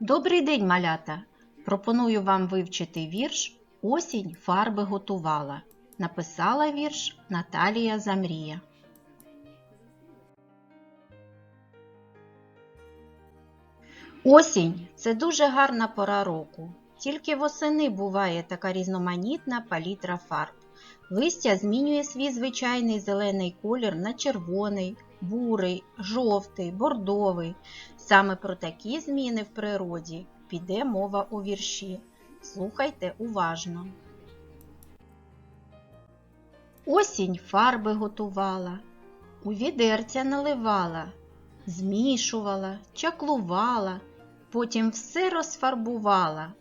Добрий день, малята! Пропоную вам вивчити вірш Осінь фарби готувала. Написала вірш Наталія Замрія. Осінь це дуже гарна пора року. Тільки восени буває така різноманітна палітра фарб. Листя змінює свій звичайний зелений колір на червоний, бурий, жовтий, бордовий. Саме про такі зміни в природі піде мова у вірші. Слухайте уважно. Осінь фарби готувала, у відерця наливала, змішувала, чаклувала, потім все розфарбувала.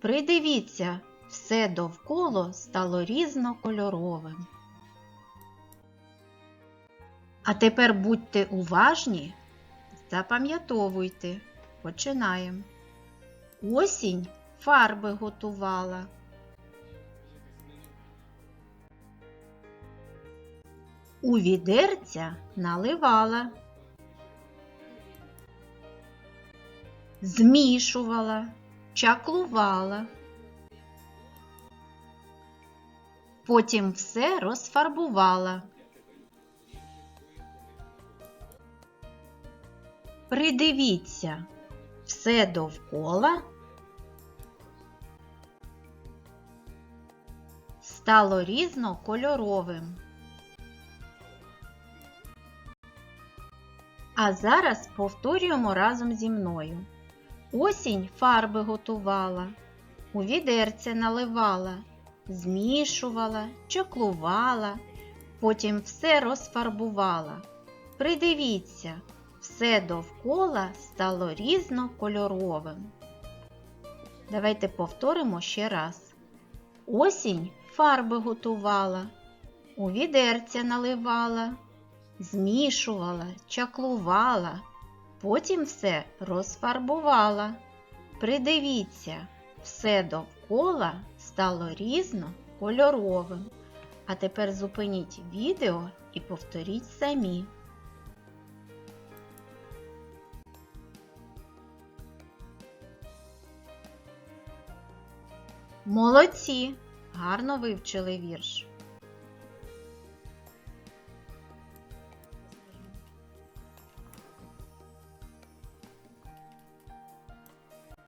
Придивіться, все довкола стало різнокольоровим. А тепер будьте уважні, запам'ятовуйте. Починаємо. Осінь фарби готувала. У відерця наливала. Змішувала, чаклувала. Потім все розфарбувала. Придивіться, все довкола стало різнокольоровим. А зараз повторюємо разом зі мною. Осінь фарби готувала, у відерце наливала, змішувала, чоклувала, потім все розфарбувала. Придивіться, все довкола стало різнокольоровим. Давайте повторимо ще раз. Осінь фарби готувала, у відерця наливала, змішувала, чаклувала, потім все розфарбувала. Придивіться, все довкола стало різнокольоровим. А тепер зупиніть відео і повторіть самі. Молодці! Гарно вивчили вірш.